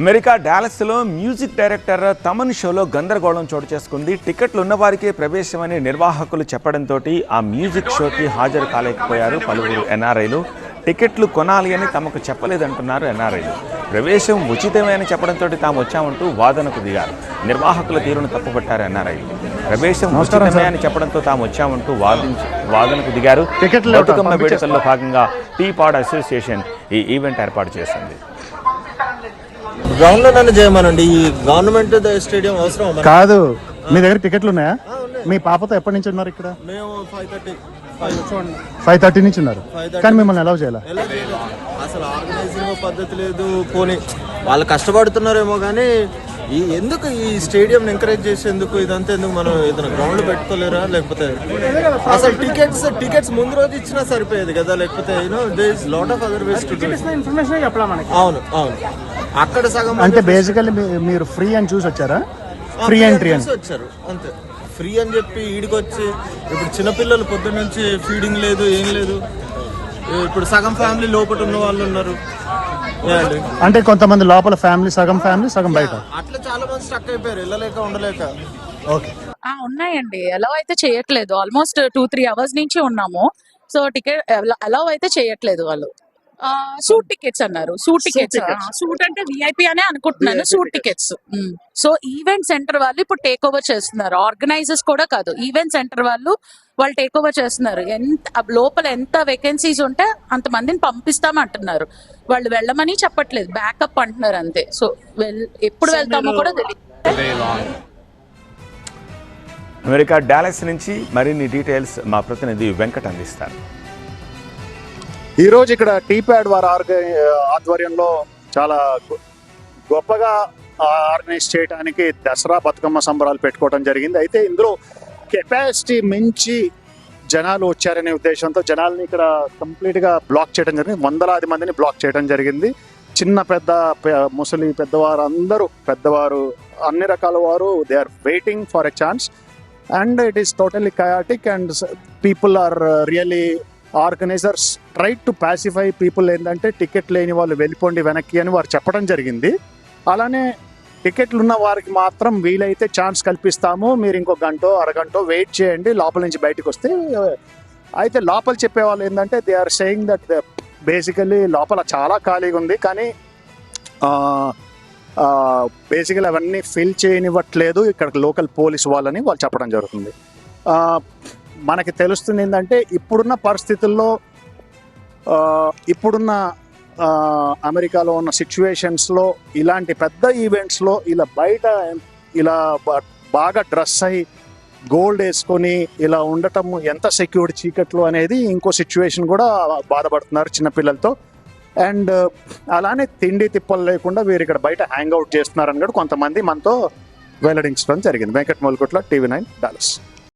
America డాలస్లో music director Thaman షోలో గందరగోళం చోటు చేసుకుంది. టికెట్లు ఉన్నవారికే ప్రవేశమని నిర్వాహకులు చెప్పడంతో ఆ మ్యూజిక్ షోకి హాజరు కాలేకపోయారు పలువురు ఎన్ఆర్ఐలు. టికెట్లు కొనాలి అని తమకు చెప్పలేదంటున్నారు ఎన్ఆర్ఐలు. ప్రవేశం ఉచితమే అని చెప్పడంతో తాము వచ్చామంటూ వాదనకు దిగారు. నిర్వాహకుల తీరును తప్పుపట్టారు ఎన్ఆర్ఐలు. ప్రవేశం ఉచితమే అని చెప్పడంతో తాము వచ్చామంటూ వాదించి వాదనకు దిగారు. టికెట్లు బతుకమ్మ. వేడుకల్లో భాగంగా టీ పాడ్ అసోసియేషన్ ఈ ఈవెంట్ ఏర్పాటు చేసింది. గ్రౌండ్లో నన్ను చేయమనండి. ఈ గవర్నమెంట్ స్టేడియం అవసరం? కాదు. మీ దగ్గర టికెట్లు ఉన్నాయా? మీ పాపతో ఎప్పటి నుంచి ఉన్నారు ఇక్కడ? మేము ఫైవ్ థర్టీ ఫైవ్ థర్టీ నుంచి ఉన్నారు. 5:30 కానీ మిమ్మల్ని అలౌ చేయాలి? అసలు ఆర్గనైజింగ్ పద్ధతి లేదు. పోనీ వాళ్ళు కష్టపడుతున్నారేమో కానీ ఈ ఎందుకు ఈ స్టేడియం ఎంకరేజ్ చేసేందుకు ఇదంతా ఎందుకు మనం ఏదైనా గ్రౌండ్ పెట్టుకోలేరా? లేకపోతే అసలు టికెట్స్ టికెట్స్ ముందు రోజు ఇచ్చినా సరిపోయేది కదా? లేకపోతే you know there is lot of other ways to information చెప్పలా మనకి? అవును అవును. అక్కడ సగం అంటే బేసికల్లీ మీరు ఫ్రీ అని చూసి వచ్చారా? ఫ్రీ ఎంట్రీ అని వచ్చారు అంతే. ఫ్రీ అని చెప్పి ఈడికి వచ్చి ఇప్పుడు చిన్నపిల్లలు పొద్దున్న నుంచి ఫీడింగ్ లేదు ఏం లేదు. ఇప్పుడు సగం ఫ్యామిలీ లోపల ఉన్న వాళ్ళు ఉన్నారు. అంటే కొంతమంది లోపల ఫ్యామిలీ సగం ఫ్యామిలీ సగం బయట. అట్లా చాలా మంది స్టక్ అయిపోయారు వెళ్ళలేక ఉండలేక. ఓకే. ఆ ఉన్నాయండి. అలౌ అయితే చేయట్లేదు. ఆల్మోస్ట్ టూ త్రీ అవర్స్ నుంచి ఉన్నాము. సో టికెట్ అలౌ అయితే చేయట్లేదు వాళ్ళు. సూట్ టికెట్స్ అన్నారు. సూట్ టికెట్స్ సూట్ అంటే విఐపి అనే అనుకుంటున్నాను. Suite tickets so event centre వాళ్ళు ఇప్పుడు టేక్ ఓవర్ చేస్తున్నారు. ఆర్గనైజర్స్ కూడా కాదు. ఈవెంట్ సెంటర్ వాళ్ళు వాళ్ళు టేక్ ఓవర్ చేస్తున్నారు. ఎంత లోపల ఎంత వేకెన్సీస్ ఉంటే అంత మందిని పంపిస్తామంటున్నారు వాళ్ళు వెళ్ళమని చెప్పట్లేదు. బ్యాకప్ అంటున్నారు అంతే. సో వెల్ ఎప్పుడు వెళ్తామో కూడా తెలియదు అమెరికా డాలస్ నుంచి మరిన్ని డీటెయిల్స్ మా ప్రతినిధి వెంకట్ అందిస్తారు. ఈ రోజు ఇక్కడ టీ ప్యాడ్ వారి ఆర్గ- ఆధ్వర్యంలో చాలా గొప్పగా ఆర్గనైజ్ చేయడానికి దసరా బతుకమ్మ సంబరాలు పెట్టుకోవడం జరిగింది. అయితే ఇందులో కెపాసిటీ మించి జనాలు వచ్చారనే ఉద్దేశంతో జనాల్ని ఇక్కడ కంప్లీట్గా బ్లాక్ చేయడం జరిగింది. వందలాది మందిని బ్లాక్ చేయడం జరిగింది. చిన్న పెద్ద ముసలి పెద్దవారు అందరూ పెద్దవారు అన్ని రకాల వారు they are waiting for a chance and it is totally chaotic and people are really organisers try to pacify people ఏంటంటే టికెట్ లేని వాళ్ళు వెళ్ళిపోండి వెనక్కి అని వారు చెప్పడం జరిగింది. అలానే టికెట్లు ఉన్న వారికి మాత్రం వీలైతే ఛాన్స్ కల్పిస్తాము. మీరు ఇంకో గంట అరగంట వెయిట్ చేయండి. లోపల నుంచి బయటకు వస్తే అయితే లోపల చెప్పేవాళ్ళు ఏంటంటే they are saying that basically లోపల చాలా ఖాళీగా ఉంది. కానీ బేసికల్ అవన్నీ ఫిల్ చేయనివ్వట్లేదు. ఇక్కడ లోకల్ పోలీస్ వాళ్ళని వాళ్ళు చెప్పడం జరుగుతుంది. మనకి తెలుస్తుంది ఏంటంటే ఇప్పుడున్న పరిస్థితుల్లో ఇప్పుడున్న అమెరికాలో ఉన్న సిచ్యువేషన్స్లో ఇలాంటి పెద్ద ఈవెంట్స్లో ఇలా బయట ఇలా బాగా డ్రెస్ అయ్యి గోల్డ్ వేసుకొని ఇలా ఉండటం ఎంత సెక్యూర్డ్ చీకట్లు అనేది ఇంకో సిచ్యువేషన్ కూడా బాధపడుతున్నారు చిన్నపిల్లలతో. అండ్ అలానే తిండి తిప్పలు లేకుండా వీరు ఇక్కడ బయట హ్యాంగ్ అవుట్ చేస్తున్నారని కూడా కొంతమంది మనతో వెల్లడించడం జరిగింది. Venkata Molakotla TV nine Dallas.